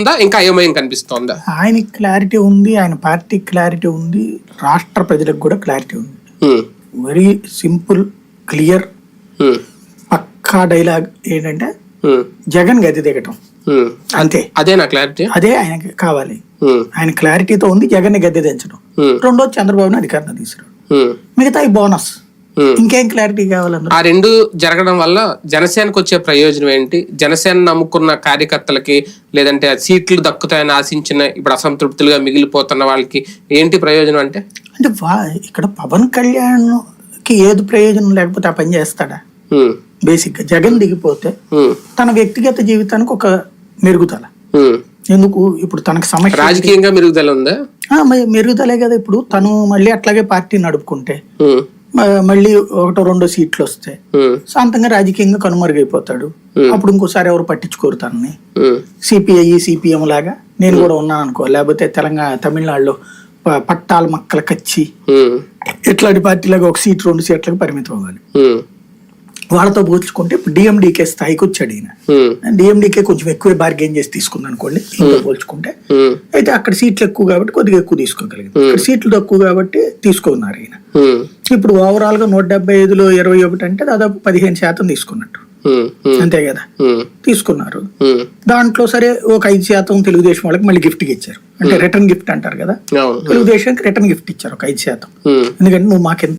ఉందా? ఇంకా అయోమయం కనిపిస్తోందా? ఆయనకి క్లారిటీ ఉంది ఆయన పార్టీకి క్లారిటీ ఉంది రాష్ట్ర ప్రజలకు కూడా క్లారిటీ ఉంది. వెరీ సింపుల్ క్లియర్ పక్కా డైలాగ్ ఏంటంటే జగన్ గది దిగటం. అంతే. అదే నా క్లారిటీ అదే ఆయనకి కావాలి. ఆయన క్లారిటీతో ఉంది జగన్ గద్దె దించడం. రెండోది చంద్రబాబుని అధికారంలో తీసుకురావడం. మిగతా ఈ బోనస్. ఇంకేం క్లారిటీ కావాలన్నారు? ఆ రెండు జరగడం వల్ల జనసేనకు వచ్చే ప్రయోజనం ఏంటి? జనసేన నమ్ముకున్న కార్యకర్తలకి లేదంటే ఆ సీట్లు దక్కుతాయని ఆశించిన ఇప్పుడు అసంతృప్తులుగా మిగిలిపోతున్న వాళ్ళకి ఏంటి ప్రయోజనం అంటే? అంటే వా ఇక్కడ పవన్ కళ్యాణ్కి ఏది ప్రయోజనం లేకపోతే ఆ పని చేస్తాడా? ఉమ్, బేసిక్గా జగన్ దిగిపోతే తన వ్యక్తిగత జీవితానికి ఒక మెరుగుదల. ఎందుకు? ఇప్పుడు తనకు సమస్య రాజకీయంగా మెరుగుదల ఉందా? మెరుగుదలే కదా ఇప్పుడు. తను మళ్ళీ అట్లాగే పార్టీ నడుపుకుంటే. మళ్ళీ ఒకటో రెండో సీట్లు వస్తే సొంతంగా రాజకీయంగా కనుమరుగైపోతాడు. అప్పుడు ఇంకోసారి ఎవరు పట్టించుకోరు తనని. సిపిఐ సిపిఎం లాగా. నేను కూడా ఉన్నాను అనుకో. లేకపోతే తెలంగాణ తమిళనాడులో పట్టాల మక్కల కచ్చి. ఇట్లాంటి పార్టీలాగా ఒక సీట్ రెండు సీట్లకు పరిమితం అవ్వాలి. వాళ్ళతో పోల్చుకుంటే ఇప్పుడు డిఎండికే స్థాయికి వచ్చాడు ఈయన. డిఎండికే కొంచెం ఎక్కువ బార్గెన్ చేసి తీసుకుంది అనుకోండి ఇంకా పోల్చుకుంటే. అయితే అక్కడ సీట్లు ఎక్కువ కాబట్టి కొద్దిగా ఎక్కువ తీసుకోగలిగింది. ఇక్కడ సీట్లు తక్కువ కాబట్టి తీసుకున్నారు ఈయన. ఇప్పుడు ఓవరాల్గా నూట డెబ్బై ఐదులో ఇరవై ఒకటి అంటే దాదాపు పదిహేను శాతం తీసుకున్నట్టు. అంతే కదా? తీసుకున్నారు. దాంట్లో సరే ఒక ఐదు శాతం తెలుగుదేశం వాళ్ళకి మళ్ళీ గిఫ్ట్ ఇచ్చారు. అంటే రిటర్న్ గిఫ్ట్ అంటారు కదా? తెలుగుదేశానికి రిటర్న్ గిఫ్ట్ ఇచ్చారు ఒక ఐదు శాతం. ఎందుకంటే నువ్వు మాకెంత